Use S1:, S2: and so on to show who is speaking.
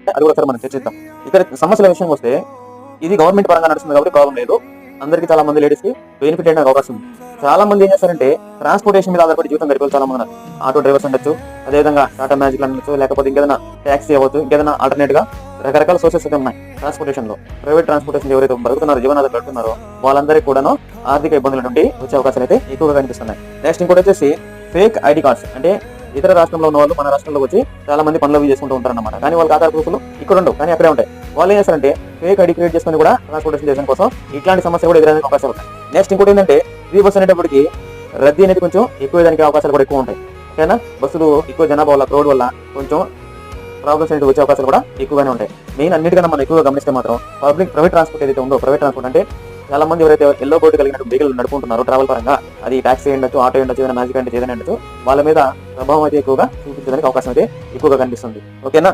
S1: అది కూడా మనం చర్చిద్దాం ఇక్కడ సమస్యల విషయం వస్తే ఇది గవర్నమెంట్ పరంగా నడుస్తుంది కాబట్టి ప్రాబ్లం లేదు. అందరికీ చాలా మంది లేడీస్కి బెనిఫిట్ అయిన అవకాశం ఉంది. చాలా మంది ఏం చేస్తారంటే ట్రాన్స్పోర్టేషన్ మీద ఆధారపడి జీవితం గడిపే చాలా మంది ఆటో డ్రైవర్స్ ఉండొచ్చు అదేవిధంగా టాటా మ్యాజిక్ అనొచ్చు లేకపోతే ఇంకేదైనా ట్యాక్సీ అవ్వచ్చు ఇంకేదైనా ఆల్టర్నేట్గా రకరకాల సోర్సెస్ అయితే ఉన్నాయి ట్రాన్స్పోర్టేషన్లో. ప్రైవేట్ ట్రాన్స్పోర్టేషన్ ఎవరైతే బతుకుతున్నారో జీవనాధారం గడుపుతున్నారో వాళ్ళందరికీ కూడాను ఆర్థిక ఇబ్బందుల నుండి వచ్చే అవకాశాలు అయితే ఎక్కువగా కనిపిస్తున్నాయి. నెక్స్ట్ ఇంకోటి వచ్చేసి ఫేక్ ఐడి కార్డ్స్ అంటే ఇతర రాష్ట్రంలో ఉన్న వాళ్ళు మన రాష్ట్రంలోకి వచ్చి చాలా మంది పనులు అవి చేసుకుంటూ ఉంటారు అన్నమాట కానీ వాళ్ళకి ఆధార్ ప్రూఫ్లు ఇక్కడ ఉండవు కానీ అక్కడే ఉంటాయి. వాళ్ళు ఏం చేస్తారంటే ఫేక్ ఐడి క్రియేట్ చేసుకుని కూడా ట్రాన్స్పోర్టేషన్ చేయడం కోసం ఇట్లాంటి సమస్య కూడా ఎదురయ్యే అవకాశాలు ఉంటాయి. నెక్స్ట్ ఇంకోటి ఏంటంటే ఫ్రీ బస్ అనేటప్పటికి రద్దీ అనేది కొంచెం ఎక్కువ దానికి అవకాశాలు కూడా ఎక్కువ ఉంటాయి. ఓకేనా? బస్సులు ఎక్కువ జనాభా వల్ల క్రౌడ్ వల్ల కొంచెం ప్రాబ్లమ్స్ అనేది వచ్చే అవకాశాలు కూడా ఎక్కువగానే ఉంటాయి. మెయిన్ అన్నిటికన్నా మనం ఎక్కువగా గమనిస్తే మాత్రం పబ్లిక్ ప్రైవేట్ ట్రాన్స్పోర్ట్ ఏదైతే ఉందో ప్రైవేట్ ట్రాన్స్పోర్ట్ అంటే చాలా మంది ఎవరైతే ఎల్లో బోర్డు కలిగినట్టు వెహికల్ నడుపుకుంటున్నారో ట్రావెల్ పరంగా అది టాక్సీ ఉండొచ్చు ఆటో ఉండొచ్చు ఏదైనా మ్యాజిక్ అంటే ఏదైనా ఉండొచ్చు వాళ్ళ మీద ప్రభావం అయితే ఎక్కువగా చూపించడానికి అవకాశం అయితే ఎక్కువగా కనిపిస్తుంది. ఓకేనా?